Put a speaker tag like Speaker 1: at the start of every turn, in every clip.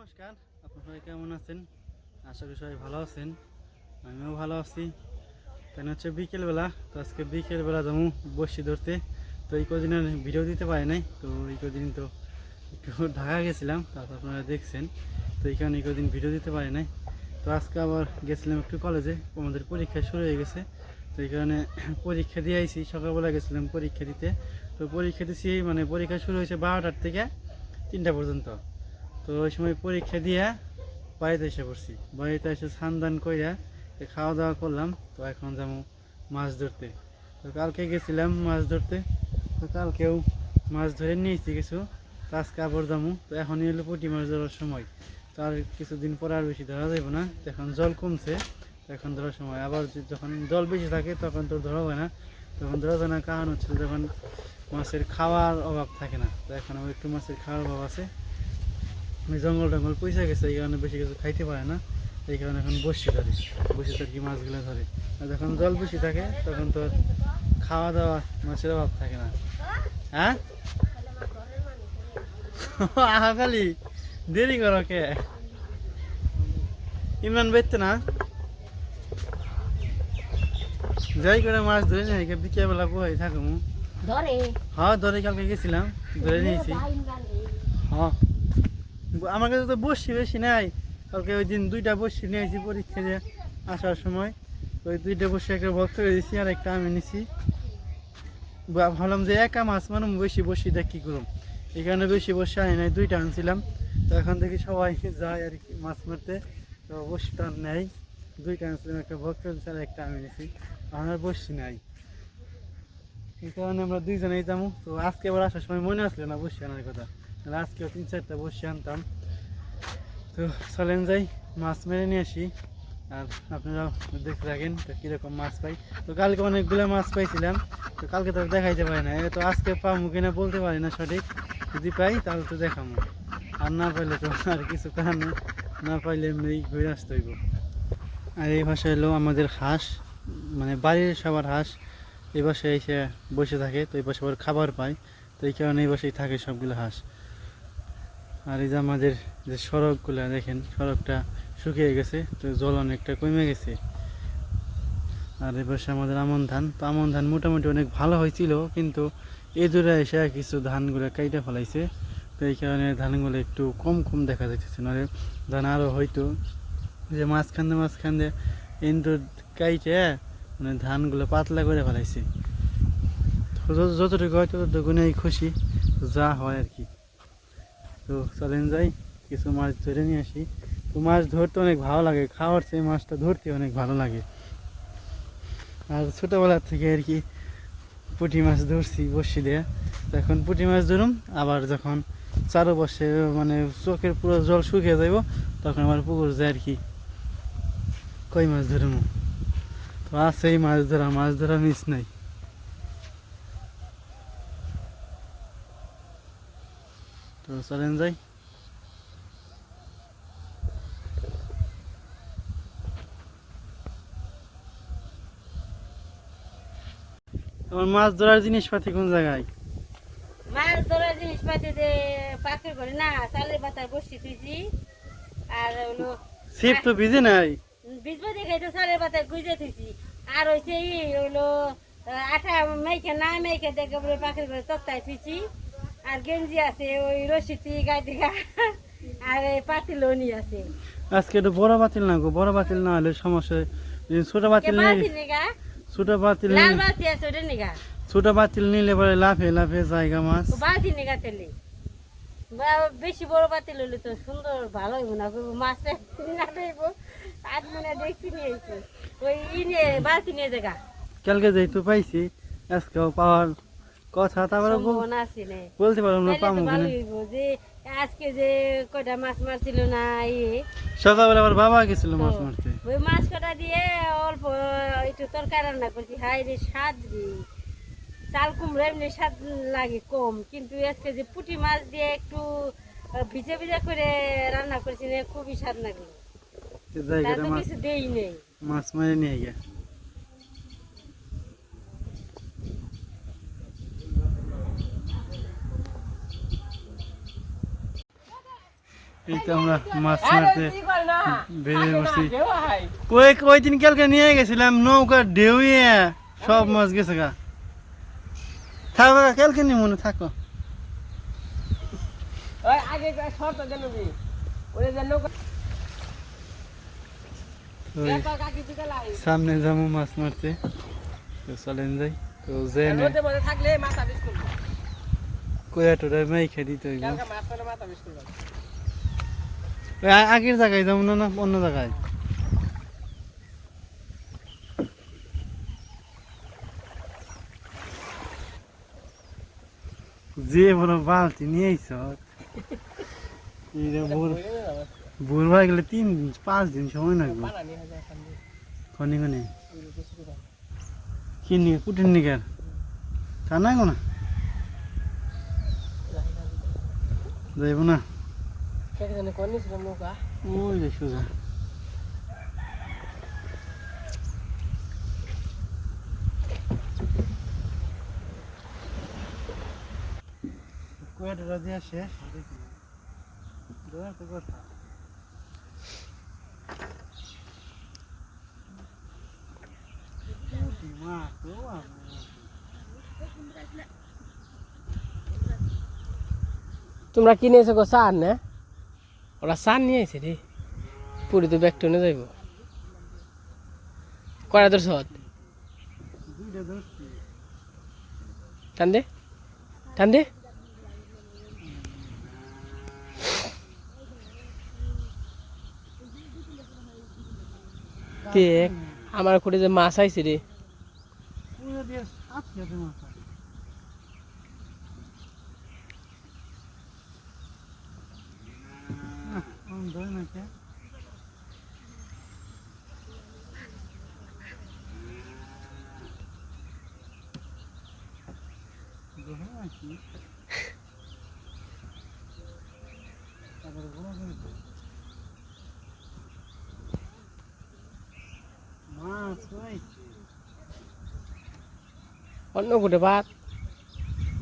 Speaker 1: নমস্কার, আপনার সবাই কেমন আছেন? আশা করি সবাই ভালো আছেন, আমিও ভালো আছি। তাই হচ্ছে বিকেলবেলা, তো আজকে বিকেলবেলা যেমন বসি ধরতে। তো এই কদিন আর ভিডিও দিতে পারি নাই, তো এই কদিন তো একটু ঢাকা গেছিলাম, তারপর আপনারা দেখছেন। তো এই কারণে এই কদিন ভিডিও দিতে পারি নাই। তো আজকে আবার গেছিলাম একটু কলেজে আমাদের পরীক্ষা শুরু হয়ে গেছে। তো এই কারণে পরীক্ষা দিয়ে আইছি, সকালবেলা গেছিলাম পরীক্ষা দিতে। তো পরীক্ষা দিছি মানে পরীক্ষা শুরু হয়েছে বারোটার থেকে তিনটা পর্যন্ত। তো ওই সময় পরীক্ষা দিয়ে বাড়িতে এসে পড়ছি। বাড়িতে এসে স্নান দান কইরা তো খাওয়া দাওয়া করলাম, তো এখন যাব মাছ ধরতে। তো কালকে গেছিলাম মাছ ধরতে, তো কালকেও মাছ ধরে নিয়েছি কিছু, তো কাপড় যাব। তো এখনই হলো পুঁটি মাছ ধরার সময়। তো আর কিছুদিন পরে আর বেশি ধরা যাবে না এখন জল কমছে এখন ধরার সময়। আবার যখন জল বেশি থাকে তখন তো ধরা হয় না, তখন ধরা যায় না, কারণ হচ্ছে যখন মাছের খাওয়ার অভাব থাকে না। তো এখন একটু মাছের খাওয়ার অভাব আছে। জঙ্গল টঙ্গল পয়সা গেছে এই কারণে বেশি কিছু খাইতে পারে না। এই কারণে এখন বসে ধরে বসে আর কি মাছগুলো ধরে। আর যখন জল বেশি থাকে তখন তো খাওয়া দাওয়া মাছের অভাব থাকে না। হ্যাঁ? আহা খালি দেরি করো কে? ইমরান বেচতে না? যাই করে মাছ ধরে নিয়ে বিকেলবেলা বই থাকুম।
Speaker 2: ধরে।
Speaker 1: হ্যাঁ ধরে কালকে গেছিলাম ধরে নিয়েছি। হ্যাঁ। আমার কাছে তো বসছি বেশি নাই। কালকে ওই দিন দুইটা বসছি নিয়েছি পরীক্ষা দিয়ে আসার সময়। ওই দুইটা বসে একটা ভক্ত করে দিয়েছি আর একটা আমি নিছি। ভাবলাম যে একা মাছ মানে বেশি বসি দেখ কী করুম। কারণে বেশি বসে আনি নাই, দুইটা আনছিলাম। তো এখন থেকে সবাই যায় আর কি মাছ মারতে। তো বসিটা নেই। দুইটা আনছিলাম, একটা ভক্ত দিয়েছি আর একটা আমি নিছি। আমার বসছি নাই। এই কারণে আমরা দুইজনেই যাব তো আজকে আবার আসার সময় মনে আসলে না বসে আনার কথা। আজকেও তিন চারটা বসে আনতাম। তো চলেন যাই, মাছ মেরে নিয়ে আসি। আর আপনারা দেখতে থাকেন তো কীরকম মাছ পাই। তো কালকে অনেকগুলো মাছ পাইছিলাম, তো কালকে তো দেখাইতে পারি না। তো আজকে পাবো কিনা বলতে পারি না সঠিক। যদি পাই তাহলে তো দেখাবো আর না পাইলে তো আর কিছু নেই। না পাইলে এমনি ঘুরে আসতে হইব। আর এই ভাষা হলো আমাদের হাঁস মানে বাড়ির সবার হাঁস। এই পাশে এসে বসে থাকে, তো এই আবার খাবার পায়। তো এই কারণে এই পাশেই থাকে সবগুলো হাঁস। আর এই যে আমাদের যে সড়কগুলো, দেখেন সড়কটা শুকিয়ে গেছে, তো জল অনেকটা কমে গেছে। আর পাশে আমাদের আমন ধান, তো আমন ধান মোটামুটি অনেক ভালো হয়েছিল, কিন্তু এই দূরে এসে কিছু ধানগুলো কাইটে ফেলাইছে। তো এই কারণে ধানগুলো একটু কম কম দেখা যাচ্ছে নাহলে ধান আরও হয়তো যে মাঝখান দিয়ে মাঝখান দিয়ে কিন্তু কাইটে মানে ধানগুলো পাতলা করে ফেলাইছে। যতটুকু হয় ততটুকু নেই খুশি, যা হয় আর কি। তো চলেন যাই, কিছু মাছ ধরে নিয়ে আসি। তো মাছ ধরতে অনেক ভালো লাগে, খাওয়ার চেয়ে মাছটা ধরতে অনেক ভালো লাগে। আর ছোটোবেলার থেকে আর কি পুঁটি মাছ ধরছি বসি দিয়ে। এখন পুঁটি মাছ ধরুম, আবার যখন চারো বসে মানে চোখের পুরো জল শুকিয়ে যাইব, তখন আমার পুকুর যায় আর কি কই মাছ ধরুম। তো আছে মাছ ধরা মাছ ধরা মিস নাই। তো চলেন যাই। মাছ ধরার জিনিসপাতি কোন জায়গায়?
Speaker 2: মাছ ধরার জিনিসপাতি যে পাখির ঘরে না চালের পাতার বসি তুইছি আর হলো
Speaker 1: ছিপ তো ভিজে নাই?
Speaker 2: বিজবা দেখে তো চালের পাতায় গুজে তুইছি আর হইছে ই হলো আঠা মেখে না মেখে দেখে পাখির ঘরে তক্তায় তুইছি আর গেঞ্জি আছে ওই রশিতি গায়ে দিঘা আর এই পাতি লনি আছে।
Speaker 1: আজকে একটু বড় বাতিল না গো বড় বাতিল না হলে সমস্যা ছোট বাতিল
Speaker 2: বালতি
Speaker 1: ছোট বাতিল
Speaker 2: লাল বালতি আছে ওটা নিগা
Speaker 1: ছোট বাতিল নিলে পরে লাফে লাফে জায়গা মাছ।
Speaker 2: ও বালতি নিগা তেলে বেশি বড় পাতি লইলে তো সুন্দর ভালো হইব না করব মাছটা না দেখব আজ মনে দেখছি নিয়ে ওই ই নিয়ে বালতি নিয়ে জায়গা।
Speaker 1: কালকে যেহেতু পাইছি আজকেও পাওয়ার কথা তারপরে বলতে পারলাম না কিনা
Speaker 2: হইব যে আজকে যে কয়টা মাছ মারছিল না ইয়ে
Speaker 1: সকালবেলা আবার বাবা গেছিল মাছ মারতে।
Speaker 2: ওই মাছ কটা দিয়ে অল্প একটু তরকারি রান্না করছি। হাই রে স্বাদ রে। চাল কুমড়ো এমনি স্বাদ লাগে কম কিন্তু আজকে যে পুঁটি মাছ দিয়ে একটু ভিজে ভিজে করে রান্না করছি খুবই স্বাদ লাগল। কিছু দেই নেই।
Speaker 1: মাছ মারে নিয়ে গিয়া এই তো আমরা মাছ মারতে বেরিয়ে বসছি ওই ওই দিন কালকে নিয়ে গেছিলাম নৌকা ঢেউয়ে সব মাছ গেছে গা। থাকো কালকে নি মনে থাকো। সামনে যাব মাছ মারতে। তো চলেন যাই। তো কোয়া টোরা মাই খেয়ে দিতে হইব
Speaker 3: কালকে মাছ মানে মাথা বিষ করবে
Speaker 1: ওই আ- আগের জায়গায় যাব, না অন্য জায়গায়। যে বড় বালতি নিয়ে আইস বুড় হয়ে গেলে তিন, পাঁচ দিন সময় লাগবে। খনি খনি কি নিয়ে কুটির নিকার তা না গো না যাইব না।
Speaker 3: কে জানে কোন ছিল নৌকা
Speaker 1: ওই যে সোজা কুয়াটা রাজিয়া শেষ তো কথা মা তো
Speaker 3: তোমরা কিনে এসে গো সার না ওরা সার নিয়ে এসে রে। পুরি তো ব্যাগ টেনে যাইব। কয়টা তোর সত টান দে আমার খুঁটে যে মাছ আইছে রে
Speaker 1: পুরো দিয়ে সাত খেতে মাথা ধরে না কে ধরে নাকি তারপরে বড় করে। মাছ হয়েছে
Speaker 3: অন্য কুটে ভাত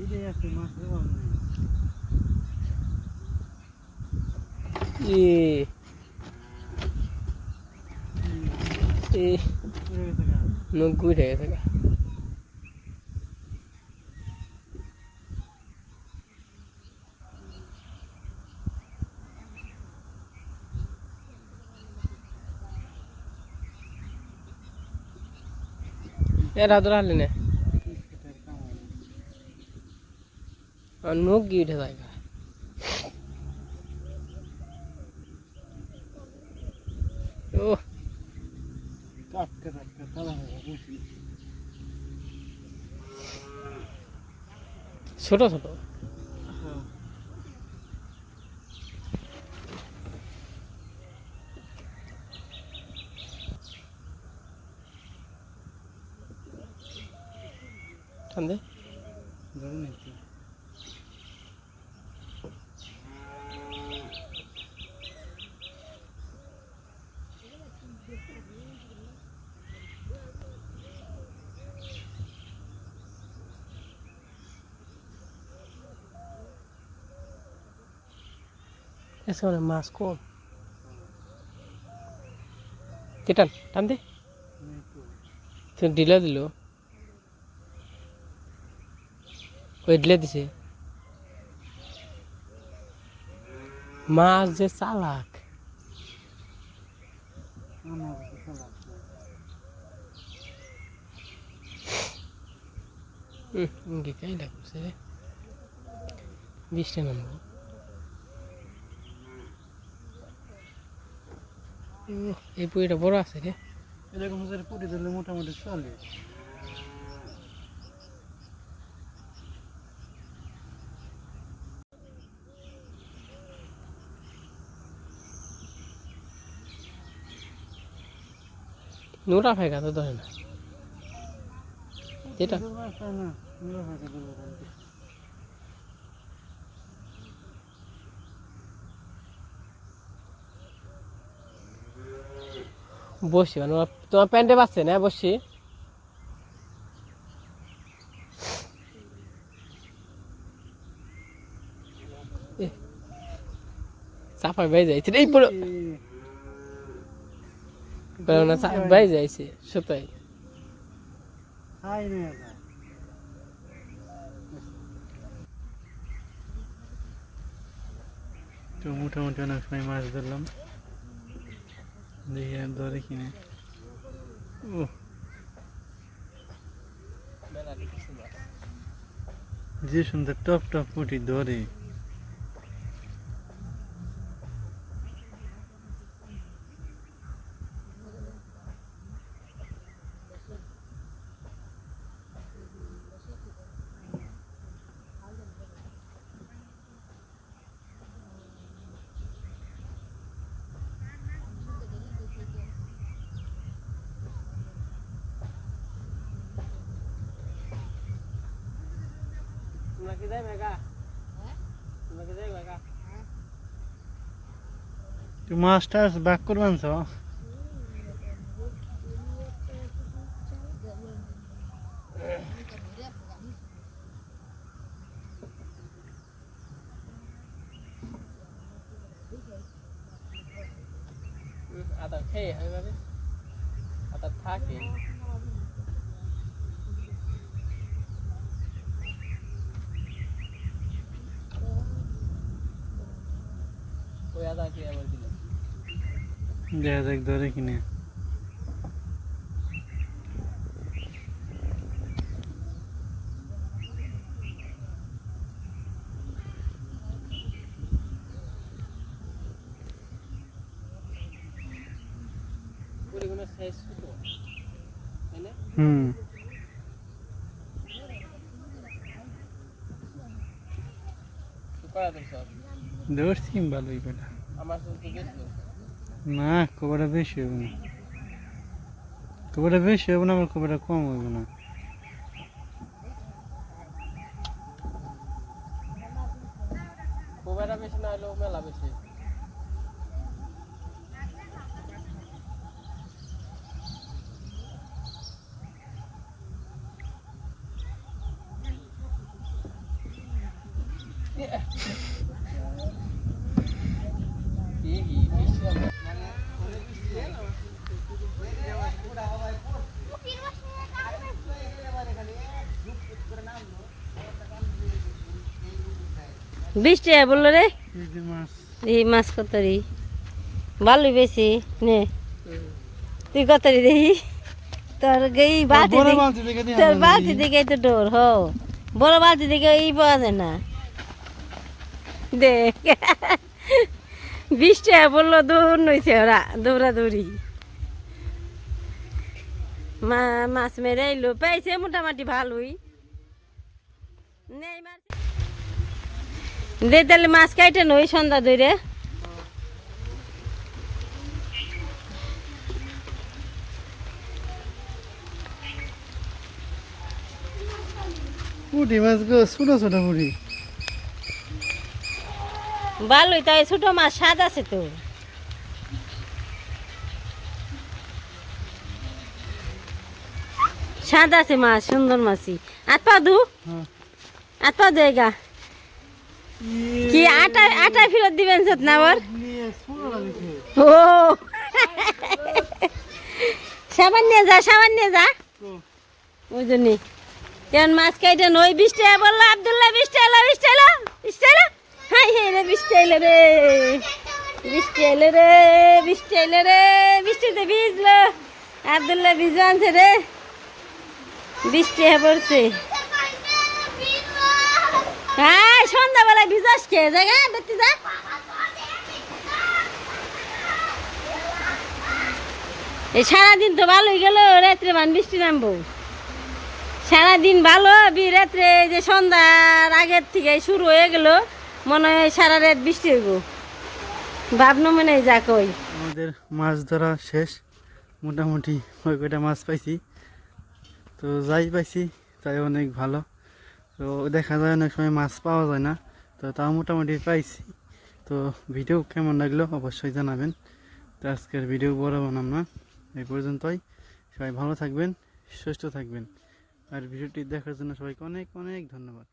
Speaker 1: এটাই আছে মাছের 예. 예.
Speaker 3: 농구 대회사가. ඒ
Speaker 1: රදුරන්නේ නෑ. අනුගීට සයිකා. গেছে।
Speaker 3: ছোট ছোট ঠান্ডে এসে মানে মাছ কম কেটান টান দে। ডিলে দিল। ওই ডিলে দিছে। মাছ যে চালাক।
Speaker 1: কাছে।
Speaker 3: হুম ইঙ্গে কাইলা করছে রে বৃষ্টি নামবো উহ, এই পুইটা বড় আছে রে
Speaker 1: এরকম করে পুটি ধরলে মোটামুটি চলে।
Speaker 3: নোরা ফেকা তো ধরে না। যেটা
Speaker 1: ধরবো একটা না, নিয়ে ফাঁকা ধরবো বলতে।
Speaker 3: বসি মানে তোমার প্যান্টে বাজছে না? বসি। এ, চাপা হয় ভাই যাইছে এই পুরো না ভাই যাইছে সুতাই।
Speaker 1: তো মোটামুটি অনেক সময় মাছ ধরলাম। দেখি আর ধরে কিনে ও যে সুন্দর টপ টপ পুটি ধরে।
Speaker 3: তোমরা কি যাই মেগা তোমরা কি যাই মেগা
Speaker 1: তুই মাছ টাছ বাক করবান তো
Speaker 3: আদা খেয়ে এবারে আদা থাকে ওই আদা কে আবার দিল
Speaker 1: দেখা যাক ধরে কিনে। হুম। ধরছি ভালোই পেলা
Speaker 3: আমার
Speaker 1: না কবাটা বেশি হবে না। কবাটা বেশি হবে না আমার কবাটা কম হবে না।
Speaker 3: কোবেরা বেশি না হলেও মেলা বেশি। বিশ
Speaker 2: টাকা বলল রে।
Speaker 1: এই মাছ
Speaker 2: কত রে? ভালোই বেশি নে। তুই কত রে দেখি? তোর এই বালতি তোর বালতি।
Speaker 1: দেখে।
Speaker 2: তো ডোর হো। বড় বালতি দেখে এই পাওয়া যায় না। দেখ। বিশ টাকা বলল দৌড় নইছে ওরা দৌড়া দৌড়ি মা মাছ মেরে এলো পাইছে মোটামুটি ভালোই। নেই মাছ। দে তাহলে মাছ কাইটে নই সন্ধ্যা ধরে
Speaker 1: পুঁটি মাছ গো ছোট ছোট পুঁটি।
Speaker 2: ভালোই তাই ছোট মাছ স্বাদ আছে তো। স্বাদ আছে মাছ সুন্দর মাছই। পা দু
Speaker 1: হ্যাঁ।
Speaker 2: আট পা দেগা কি আটা আটা দিবেন ও। সাবান নিয়ে যা, সাবান নিয়ে যা। ওই কেন মাছ কাইটে নই? বিশ টাকা বলল, আবদুল্লাহ বিশ টাকা বিশ টাকা বিশ টাকা হাই হে রে বিশ টাকা রে। বিশ টাকা রে বিশ টাকা রে। বৃষ্টিতে ভিজলো। আবদুল্লাহ ভিজু আনছে রে। বিশ টাকা পড়ছে। হ্যাঁ সন্ধ্যাবেলায় ভিজাস জায়গা দেখতে যা। এই সারাদিন তো ভালোই গেল, রাত্রে মান বৃষ্টি নামবো। সারাদিন ভালো, বি রাত্রে যে সন্ধ্যার আগের থেকে শুরু হয়ে গেল, মনে হয় সারা রাত বৃষ্টি হইব। ভাবনো মনে হয় যা কই।
Speaker 1: আমাদের মাছ ধরা শেষ, মোটামুটি ওই কয়টা মাছ পাইছি। তো যাই পাইছি, তাই অনেক ভালো। তো দেখা যায় অনেক সময় মাছ পাওয়া যায় না, তো তাও মোটামুটি পাইছি। তো ভিডিও কেমন লাগল অবশ্যই জানাবেন। তো আজকের ভিডিও বড় বানাম না এই পর্যন্তই। সবাই ভালো থাকবেন, সুস্থ থাকবেন। আর ভিডিওটি দেখার জন্য সবাইকে অনেক অনেক ধন্যবাদ।